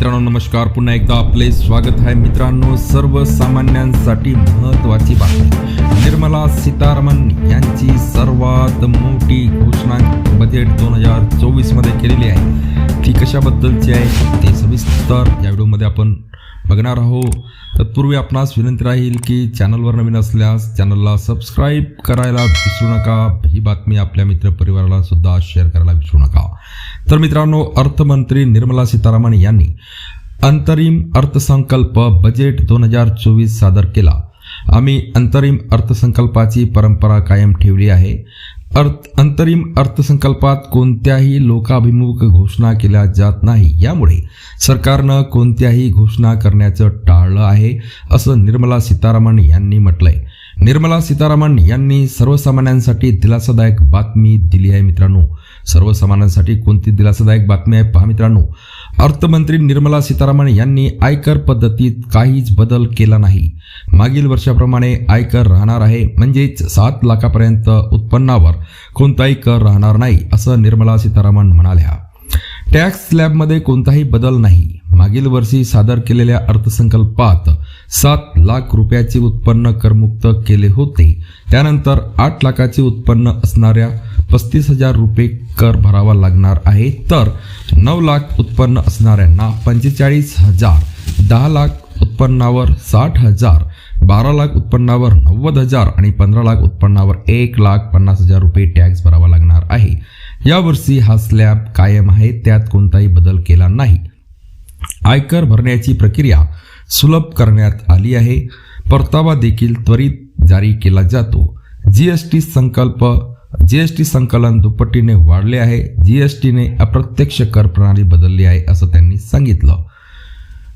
मित्रांनो नमस्कार. पुन्हा एकदा आपले स्वागत आहे मित्रांनो सर्वसामान्यांसाठी महत्त्वाची बातमी. निर्मला सीतारामन यांची सर्वात मोठी घोषणा बजेट दोन हजार चोवीसमध्ये केलेली आहे. ती कशाबद्दलची आहे ते सविस्तर या व्हिडिओमध्ये आपण बघणार आहोत. तत्पूर्वी आपणास विनंती राहील की चॅनलवर नवीन असल्यास चॅनलला सबस्क्राईब करायला विसरू नका. ही बातमी आपल्या मित्रपरिवाराला सुद्धा शेअर करायला विसरू नका. तर मित्रांनो अर्थमंत्री निर्मला सीतारामन यांनी अंतरिम अर्थसंकल्प बजेट दोन हजार चोवीस सादर केला. आम्ही अंतरिम अर्थसंकल्पाची परंपरा कायम ठेवली आहे. अर्थ अंतरिम अर्थसंकल्पात कोणत्याही लोकाभिमुख घोषणा केल्या जात नाही. यामुळे सरकारनं कोणत्याही घोषणा करण्याचं टाळलं आहे असं निर्मला सीतारामन यांनी म्हटलंय. निर्मला सीतारामन यांनी सर्वसामान्यांसाठी दिलासादायक बातमी दिली आहे मित्रांनो. सर्वसामान्यांसाठी कोणती दिलासादायक बातमी आहे पहा मित्रांनो. अर्थमंत्री निर्मला सीतारामन यांनी आयकर पद्धतीत काहीच बदल केला नाही. मागील वर्षाप्रमाणे आयकर राहणार आहे म्हणजेच सात लाखापर्यंत उत्पन्नावर कोणताही कर राहणार नाही असं निर्मला सीतारामन म्हणाल्या. टॅक्स स्लॅबमध्ये कोणताही बदल नाही. मागील वर्षी सादर केलेल्या अर्थसंकल्पात सात लाख रुपयाचे उत्पन्न करमुक्त केले होते. त्यानंतर आठ लाखाचे उत्पन्न असणाऱ्या पस्तीस हजार रुपये कर भरावा लागणार आहे. तर नऊ लाख उत्पन्न असणाऱ्यांना पंचेचाळीस हजार दहा लाख उत्पन्नावर साठ हजार बारा लाख उत्पन्नावर नव्वद हजार आणि पंधरा लाख उत्पन्नावर एक लाख पन्नास हजार रुपये टॅक्स भरावा लागणार आहे. यावर्षी हा स्लॅब कायम आहे त्यात कोणताही बदल केला नाही. आयकर भरण्याची प्रक्रिया सुलभ करण्यात आली आहे. परतावा देखील त्वरित जारी केला जातो. जीएसटी संकल्प जी एस टी संकलन दुपटीने वाढले आहे. जी एस टीने अप्रत्यक्ष कर प्रणाली बदलली आहे असं त्यांनी सांगितलं.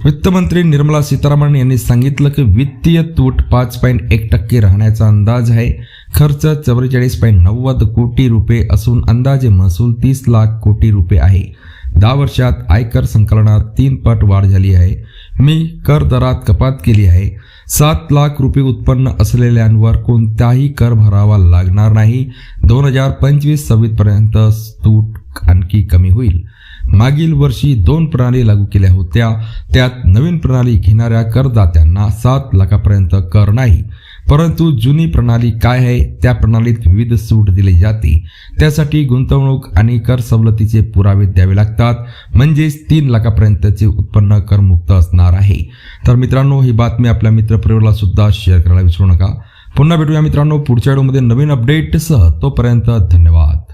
वित्तमंत्री निर्मला सीतारामन यांनी सांगितलं की वित्तीय तूट पाच पॉईंट एक टक्के राहण्याचा अंदाज आहे. खर्च चव्वेचाळीस पॉईंट नव्वद कोटी रुपये असून अंदाजे महसूल तीस लाख कोटी रुपये आहे. दहा वर्षात आयकर संकलनात तीन पट वाढ झाली आहे. मी कर दरात कपात केली आहे. सात लाख रुपये उत्पन्न असलेल्यांवर कोणताही कर भरावा लागणार नाही. दोन हजार पंचवीस सव्वीसपर्यंत तूट आणखी कमी होईल. मागील वर्षी दोन प्रणाली लागू केल्या होत्या. त्यात नवीन प्रणाली घेणाऱ्या करदात्यांना सात लाखापर्यंत कर नाही. परंतु जुनी प्रणाली काय आहे? त्या प्रणालीत विविध सूट दिली जाते. त्यासाठी गुंतवणूक आणि कर सवलतीचे पुरावे द्यावे लागतात. म्हणजेच तीन लाखापर्यंतचे उत्पन्न करमुक्त असणार आहे. तर मित्रांनो ही बातमी आपल्या मित्रपरिवाराला सुद्धा शेअर करायला विसरू नका. पुन्हा भेटूया मित्रांनो पुढच्या व्हिडिओमध्ये नवीन अपडेटसह तोपर्यंत धन्यवाद.